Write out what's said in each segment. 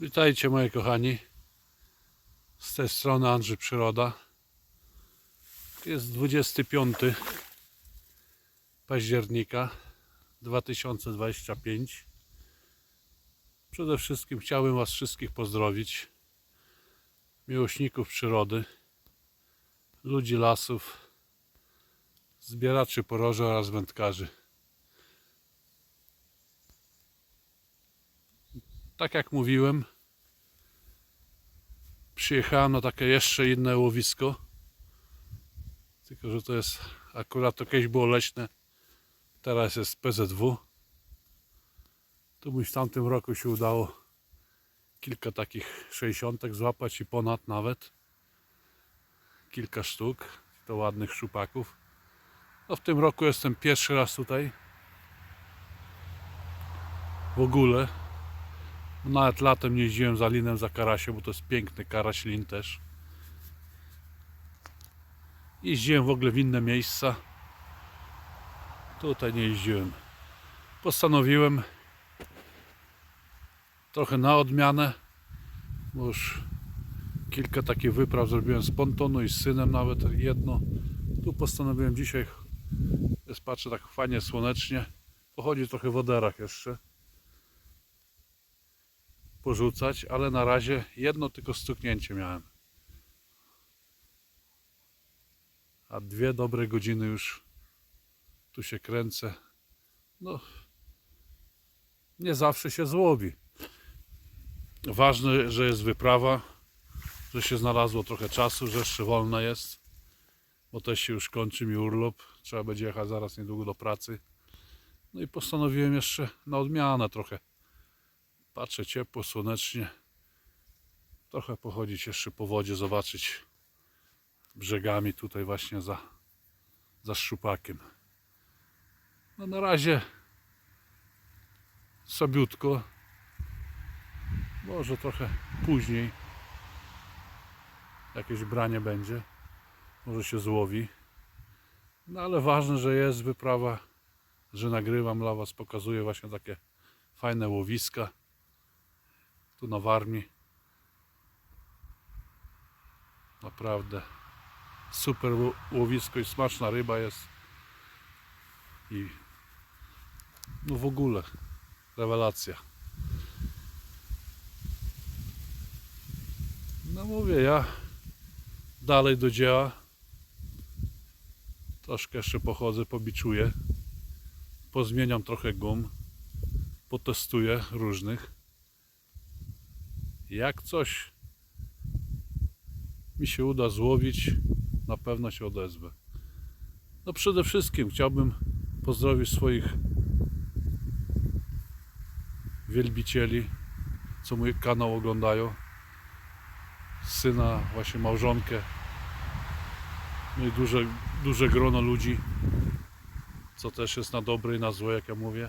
Witajcie moi kochani. Z tej strony Andrzej Przyroda. Jest 25 października 2025. Przede wszystkim chciałbym Was wszystkich pozdrowić. Miłośników przyrody, ludzi lasów, zbieraczy poroży oraz wędkarzy. Tak jak mówiłem, przyjechałem na takie jeszcze inne łowisko. Tylko, że to jest akurat to kiedyś było leśne, teraz jest PZW. Tu mi w tamtym roku się udało kilka takich 60 złapać i ponad nawet. Kilka sztuk, to ładnych szczupaków. No w tym roku jestem pierwszy raz tutaj. W ogóle nawet latem nie jeździłem za linem za karasiem, bo to jest piękny karaś lin też. Jeździłem w ogóle w inne miejsca. Tutaj nie jeździłem. Postanowiłem trochę na odmianę, bo już kilka takich wypraw zrobiłem z pontonu i z synem nawet jedno. Tu postanowiłem dzisiaj, jest patrzę tak fajnie słonecznie, pochodzi trochę w oderach jeszcze porzucać, ale na razie jedno tylko stuknięcie miałem. A dwie dobre godziny już tu się kręcę. No, nie zawsze się złowi. Ważne, że jest wyprawa, że się znalazło trochę czasu, że jeszcze wolna jest, bo też się już kończy mi urlop. Trzeba będzie jechać zaraz niedługo do pracy. No i postanowiłem jeszcze na odmianę trochę Patrzę ciepło, słonecznie. Trochę pochodzić jeszcze po wodzie, zobaczyć brzegami tutaj właśnie za, za szczupakiem. No na razie sobiutko. Może trochę później jakieś branie będzie. Może się złowi. No ale ważne, że jest wyprawa, że nagrywam dla Was, pokazuję właśnie takie fajne łowiska tu na Warmii. Naprawdę super ło- łowisko i smaczna ryba jest. I no w ogóle rewelacja. No mówię ja dalej do dzieła. Troszkę jeszcze pochodzę, pobiczuję. Pozmieniam trochę gum. Potestuję różnych. Jak coś mi się uda złowić, na pewno się odezwę. No przede wszystkim chciałbym pozdrowić swoich wielbicieli, co mój kanał oglądają. Syna, właśnie małżonkę. No i duże, duże grono ludzi, co też jest na dobre i na złe, jak ja mówię.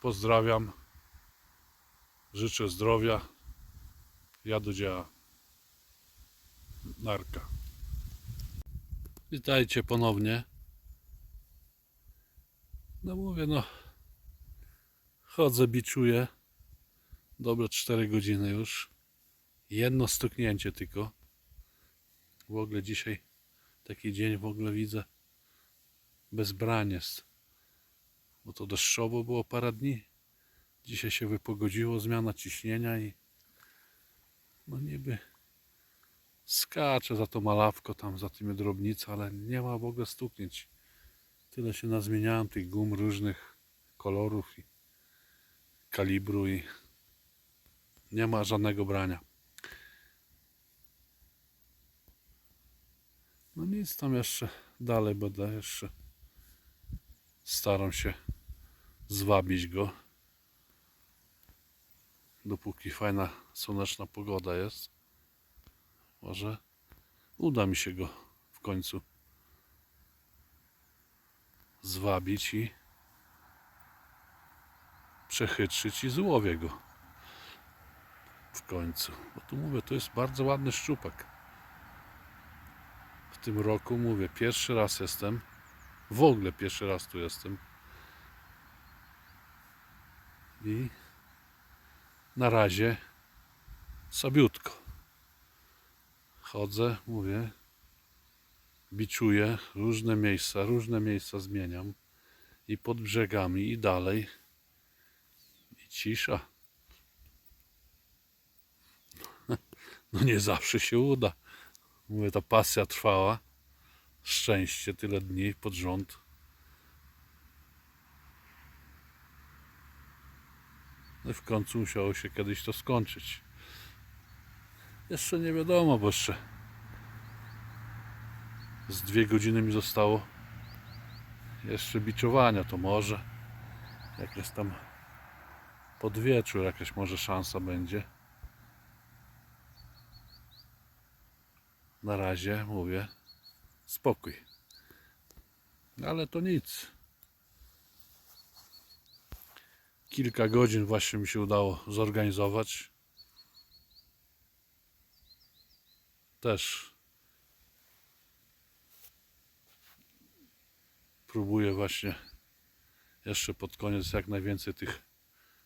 Pozdrawiam. Życzę zdrowia. Ja do dzieła. Narka. Witajcie ponownie. No mówię, no. Chodzę, biczuję. Dobre 4 godziny już. Jedno stuknięcie tylko. W ogóle dzisiaj taki dzień w ogóle widzę. Bez brań jest. Bo to deszczowo było parę dni. Dzisiaj się wypogodziło, zmiana ciśnienia i no niby skacze za to malawko tam, za tymi drobnicą, ale nie ma w ogóle stuknięć. Tyle się nazmieniałem tych gum różnych kolorów i kalibru i nie ma żadnego brania. No nic tam jeszcze dalej będę jeszcze staram się zwabić go dopóki fajna słoneczna pogoda jest. Może uda mi się go w końcu zwabić i przechytrzyć i złowię go w końcu. Bo tu mówię, to jest bardzo ładny szczupak. W tym roku mówię, pierwszy raz jestem. W ogóle pierwszy raz tu jestem. I na razie sobiutko. Chodzę, mówię, biczuję różne miejsca, różne miejsca zmieniam i pod brzegami i dalej i cisza. No nie zawsze się uda. Mówię, ta pasja trwała. Szczęście tyle dni pod rząd. No w końcu musiało się kiedyś to skończyć. Jeszcze nie wiadomo, bo jeszcze z dwie godziny mi zostało jeszcze biczowania, to może jakieś tam pod wieczór jakaś może szansa będzie. Na razie mówię spokój. Ale to nic. Kilka godzin właśnie mi się udało zorganizować. Też próbuję właśnie jeszcze pod koniec jak najwięcej tych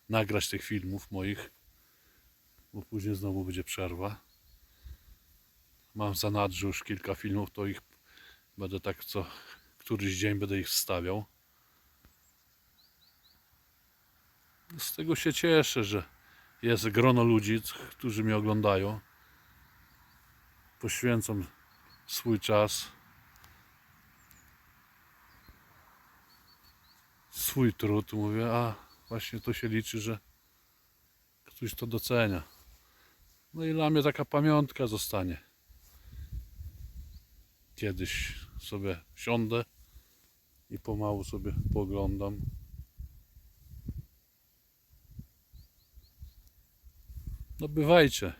nagrać tych filmów moich, bo później znowu będzie przerwa. Mam zanadrzu już kilka filmów, to ich będę tak co któryś dzień będę ich wstawiał. Z tego się cieszę, że jest grono ludzi, którzy mnie oglądają. Poświęcą swój czas, swój trud. Mówię, a właśnie to się liczy, że ktoś to docenia. No i dla mnie taka pamiątka zostanie. Kiedyś sobie siądę i pomału sobie poglądam. No bywajcie.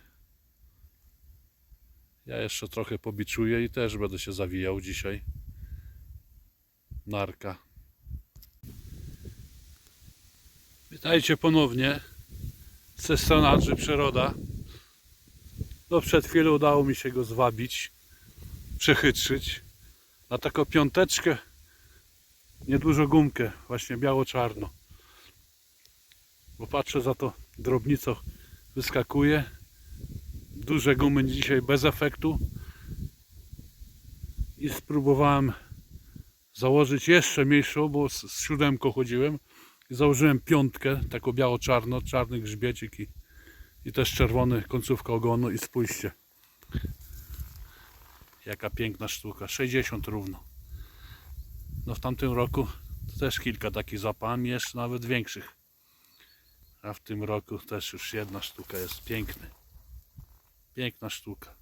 Ja jeszcze trochę pobiczuję i też będę się zawijał dzisiaj. Narka. Witajcie ponownie ze Przyroda. No przed chwilą udało mi się go zwabić, przechytrzyć na taką piąteczkę, niedużo gumkę, właśnie biało-czarno. Bo patrzę za to drobnico wyskakuje. Duże gumy dzisiaj bez efektu. I spróbowałem założyć jeszcze mniejszą, bo z, z siódemką chodziłem. I założyłem piątkę, taką biało-czarno, czarny grzbiecik i, i też czerwony końcówka ogonu i spójrzcie. Jaka piękna sztuka, 60 równo. No w tamtym roku też kilka takich złapałem, i jeszcze nawet większych. A w tym roku też już jedna sztuka jest piękny. Piękna sztuka.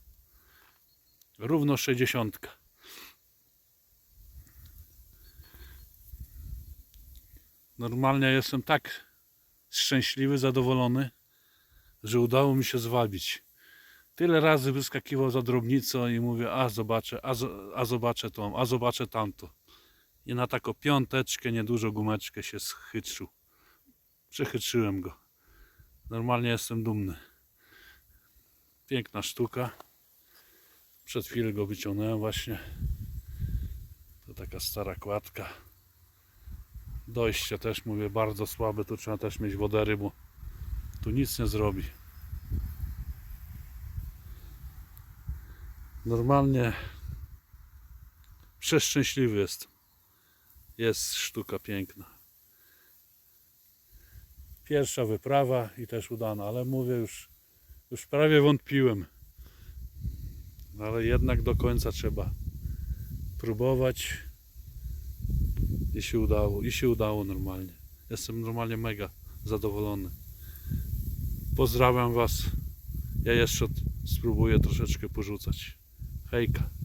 Równo 60. Normalnie jestem tak szczęśliwy, zadowolony, że udało mi się zwabić. Tyle razy wyskakiwał za drobnicą i mówię, a zobaczę, a, a zobaczę tą, a zobaczę tamto. I na taką piąteczkę, niedużo gumeczkę się schytrzył. Przechytrzyłem go. Normalnie jestem dumny. Piękna sztuka. Przed chwilą go wyciągnąłem właśnie. To taka stara kładka. Dojście też mówię bardzo słabe. Tu trzeba też mieć wodery, bo tu nic nie zrobi. Normalnie przeszczęśliwy jest. Jest sztuka piękna. Pierwsza wyprawa i też udana, ale mówię już, już prawie wątpiłem. Ale jednak do końca trzeba próbować i się udało, i się udało normalnie. Jestem normalnie mega zadowolony. Pozdrawiam Was. Ja jeszcze spróbuję troszeczkę porzucać. Hejka.